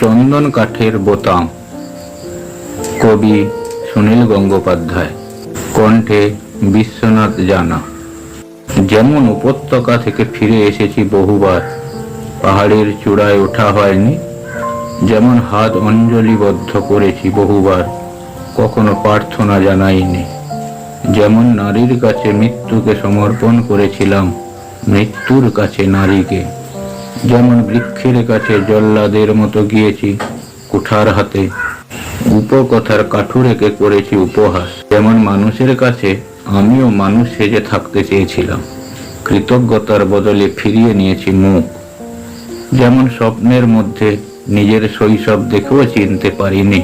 চন্দন কাঠের বোতাম। কবি সুনীল গঙ্গোপাধ্যায়। কণ্ঠে বিশ্বনাথ জানা। যেমন উপত্যকা থেকে ফিরে এসেছি বহুবার, পাহাড়ের চূড়ায় ওঠা হয়নি, যেমন হাত অঞ্জলিবদ্ধ করেছি বহুবার, কখনো প্রার্থনা জানাইনি। যেমন নারীর কাছে মৃত্যুকে সমর্পণ করেছিলাম, মৃত্যুর কাছে নারীকে। যেমন বৃক্ষের কাছে জল্লাদের মতো গিয়েছি কুঠার হাতে। উপকথার কাঠুরেকে করেছি উপহাস। যেমন মানুষের কাছে, আমিও মানুষ সেজে থাকতে চেয়েছিলাম। কৃতজ্ঞতার বদলে ফিরিয়ে নিয়েছি মুখ। যেমন স্বপ্নের মধ্যে নিজের শৈশব দেখেও চিনতে পারিনি।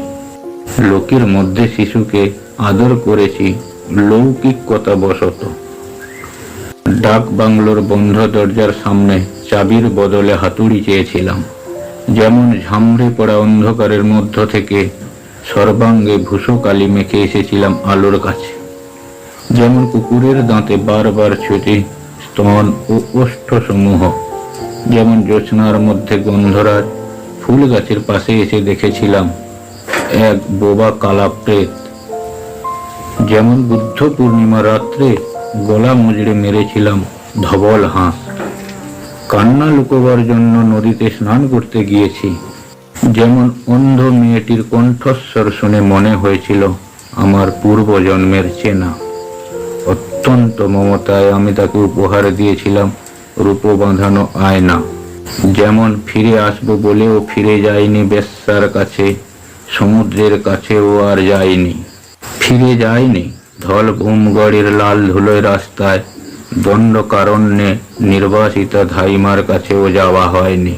লোকের মধ্যে শিশুকে আদর করেছি লৌকিকতা বশত ডাক বাংলোর বন্ধ দরজার সামনে চাবির বদলে হাতুড়ি চেয়েছিলাম। যেমন ঝামড়ে পড়া অন্ধকারের মধ্য থেকে সর্বাঙ্গে ভূষো কালি মেখে এসেছিলাম আলোর কাছে। যেমন কুকুরের দাঁতে বারবার ছুটি স্তন ও ওষ্ঠ সমূহ যেমন জ্যোৎস্নার মধ্যে গন্ধরাজ ফুল গাছের পাশে এসে দেখেছিলাম এক বোবা কালা প্রেত যেমন বুদ্ধ পূর্ণিমা রাত্রে গলা মুজড়ে মেরেছিলাম, ধবল হাঁস কান্না লুকোবার জন্য নদীতে স্নান করতে গিয়েছি। যেমন অন্ধ মেয়েটির কণ্ঠস্বর শুনে মনে হয়েছিল, আমার পূর্বজন্মের চেনা। অত্যন্ত মমতায় আমি তাকে উপহার দিয়েছিলাম, রূপ বাঁধানো আয়না। যেমন ফিরে আসব বলেও ফিরে যায়নি বেশ্যার কাছে, সমুদ্রের কাছেও আর যায়নি ফিরে যায়নি ধল ভূমগড়ের লাল ধুলোয় রাস্তায়। দণ্ডকারণ্যে নির্বাসিত ধাইমার কাছেও যাওয়া হয়নি।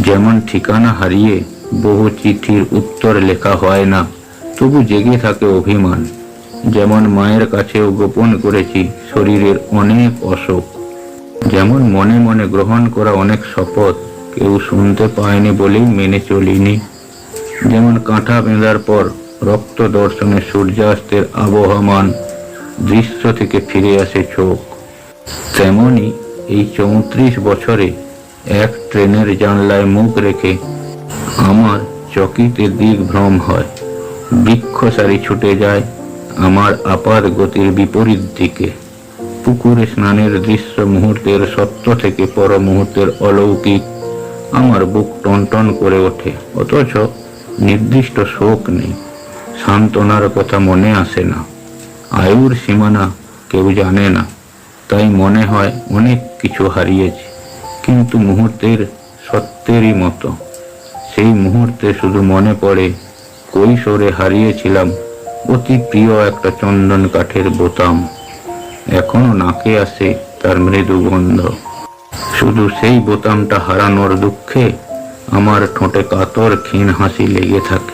যেমন ঠিকানা হারিয়ে বহু চিঠির উত্তর লেখা হয় না, তবু জেগে থাকে অভিমান। যেমন মায়ের কাছেও গোপন করেছি শরীরের অনেক অসুখ। যেমন মনে মনে গ্রহণ করা অনেক শপথ কেউ শুনতে পায়নি বলেই মেনে চলিনি। যেমন কাঁটা বেঁধার পর রক্ত দর্শনে সূর্যাস্তের আবহমান দৃশ্য থেকে ফিরে আসে চোখ। তেমনি এই চৌত্রিশ বছরে এক ট্রেনের জানলায় মুখ রেখে আমার চকিতে দিক ভ্রম হয়। বৃক্ষ সারি ছুটে যায় আমার আপাত গতির বিপরীত দিকে। পুকুরে স্নানের দৃশ্য মুহূর্তের সত্য থেকে পর মুহূর্তের অলৌকিক আমার বুক টনটন করে ওঠে, অথচ নির্দিষ্ট শোক নেই। সান্ত্বনার কথা মনে আসে না। আয়ুর সীমানা কেউ জানে না। তাই মনে হয় অনেক কিছু হারিয়েছি, কিন্তু মুহূর্তের সত্যেরই মতো। সেই মুহূর্তে শুধু মনে পড়ে, কৈশোরে হারিয়েছিলাম অতি প্রিয় একটা চন্দন কাঠের বোতাম। এখনও নাকে আসে তার মৃদু গন্ধ। শুধু সেই বোতামটা হারানোর দুঃখে আমার ঠোঁটে কাতর ক্ষীণ হাসি লেগে থাকে।